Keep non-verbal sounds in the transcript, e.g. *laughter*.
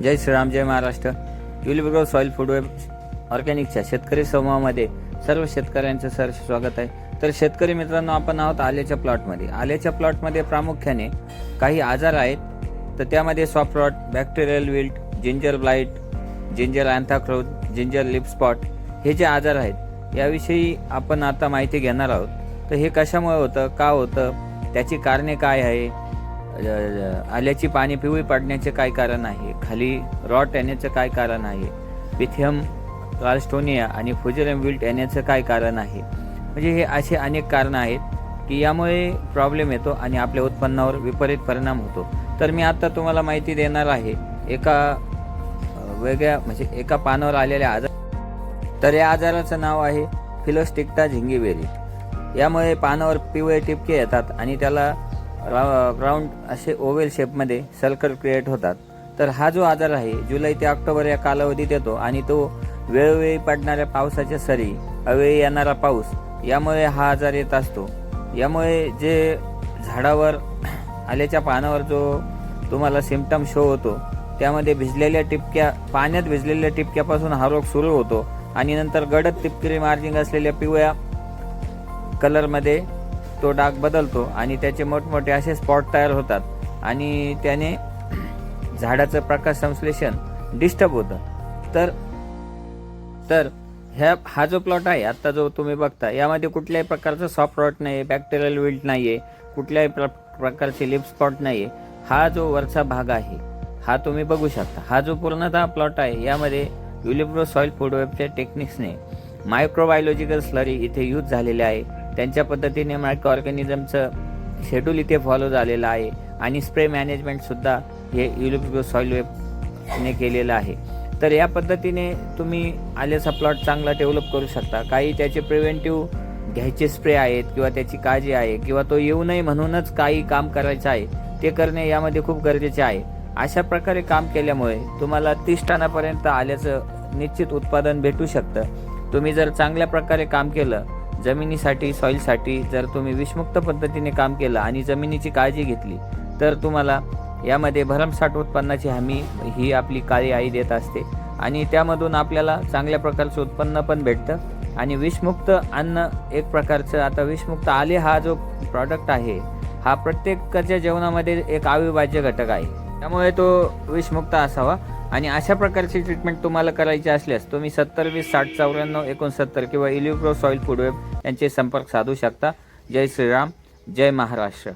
जय श्रीराम जय महाराष्ट्र. युलिब्रो soil food web ऑर्गॅनिकच्या शेतकरी समूहामध्ये सर्व शेतकऱ्यांचं सर स्वागत आहे. तर शेतकरी मित्रांनो आपण आहोत आल्याच्या प्लॉटमध्ये आल्याच्या प्लॉटमध्ये प्रामुख्याने काही आजार आहेत. तर त्यामध्ये soft rot bacterial wilt ginger blight ginger anthracnose ginger leaf spot हे जे आजार आहेत याविषयी आपण आता माहिती घेणार आहोत. तर हे कशामुळे होतं का होतं त्याची कारणे काय आहे आल्याची पाणी पिवळी पडण्याचे काय कारण आहे? खाली रॉट येण्याचं काय कारण आहे? पिथियम कार्स्टोनिया आणि फुजेरम विल्ट येण्याचं काय कारण आहे? म्हणजे हे असे अनेक कारणं आहेत की यामुळे प्रॉब्लेम येतो आणि आपल्या उत्पन्नावर विपरीत परिणाम होतो. तर मी आत्ता तुम्हाला माहिती देणार आहे एका वेगळ्या म्हणजे एका पानावर आलेल्या आजार तर या आजाराचं नाव आहे फिलोस्टिक्टा झिंगीबेरी यामुळे पानावर पिवळे टिपके येतात आणि त्याला राऊंड असे ओवेल शेपमध्ये सल्कर क्रिएट होतात. तर हा जो आजार आहे जुलै ते ऑक्टोबर या कालावधीत येतो आणि तो वेळोवेळी पडणाऱ्या पावसाच्या सरी अवेळी येणारा पाऊस यामुळे हा आजार येत असतो. यामुळे जे झाडावर *clears throat* आल्याच्या पानावर जो तुम्हाला सिमटम शो होतो त्यामध्ये भिजलेल्या टिपक्या पाण्यात भिजलेल्या टिपक्यापासून हा रोग सुरू होतो. आणि नंतर गडद टिपकिरी मार्जिंग असलेल्या पिवळ्या कलरमध्ये तो डाग बदलतो आणि त्याचे मोठमोठे असे स्पॉट तयार होतात. आणि त्याने झाडाचं प्रकाश संश्लेषण डिस्टर्ब होतं. तर तर ह्या हा जो प्लॉट आहे आत्ता जो तुम्ही बघता यामध्ये कुठल्याही प्रकारचं सॉफ्ट रॉट नाही आहे बॅक्टेरियल विल्ट नाही आहे कुठल्याही प्र प्रकारचे लिप स्पॉट नाही आहे हा जो वरचा भाग आहे हा तुम्ही बघू शकता. हा जो पूर्णतः प्लॉट आहे यामध्ये युलिप्रो सॉईल फूड वेबच्या टेक्निक्सने मायक्रोबायोलॉजिकल स्लरी इथे यूज झालेले आहे. त्यांच्या पद्धतीने मायक्रो ऑर्गॅनिझमचं शेड्यूल इथे फॉलो झालेलं आहे. आणि स्प्रे मॅनेजमेंटसुद्धा हे युलिब्रो सॉईल वेबने केलेलं आहे. तर या पद्धतीने तुम्ही आल्याचा प्लॉट चांगला डेव्हलप करू शकता. काही त्याचे प्रिव्हेंटिव्ह घ्यायचे स्प्रे आहेत किंवा त्याची काळजी आहे किंवा तो येऊ नये म्हणूनच काही काम करायचं आहे ते करणे यामध्ये खूप गरजेचे आहे. अशा प्रकारे काम केल्यामुळे तुम्हाला तीस टनापर्यंत आल्याचं निश्चित उत्पादन भेटू शकतं. तुम्ही जर चांगल्या प्रकारे काम केलं जमिनीसाठी सॉईलसाठी जर तुम्ही विषमुक्त पद्धतीने काम केलं आणि जमिनीची काळजी घेतली तर तुम्हाला यामध्ये भरमसाठ उत्पन्नाची हमी ही आपली काळी आई देत असते. आणि त्यामधून आपल्याला चांगल्या प्रकारचं उत्पन्न पण भेटतं. आणि विषमुक्त अन्न एक प्रकारचं आता विषमुक्त आले हा जो प्रॉडक्ट आहे हा प्रत्येकाच्या जेवणामध्ये एक अविभाज्य घटक आहे. त्यामुळे तो विषमुक्त असावा. आणि अशा प्रकारची ट्रीटमेंट तुम्हाला करायची असल्यास तुम्ही सत्तर वीस साठ चौऱ्याण्णव एकोणसत्तर किंवा इलिप्रो सॉईल फूड वेब यांचे संपर्क साधू शकता. जय श्रीराम जय महाराष्ट्र.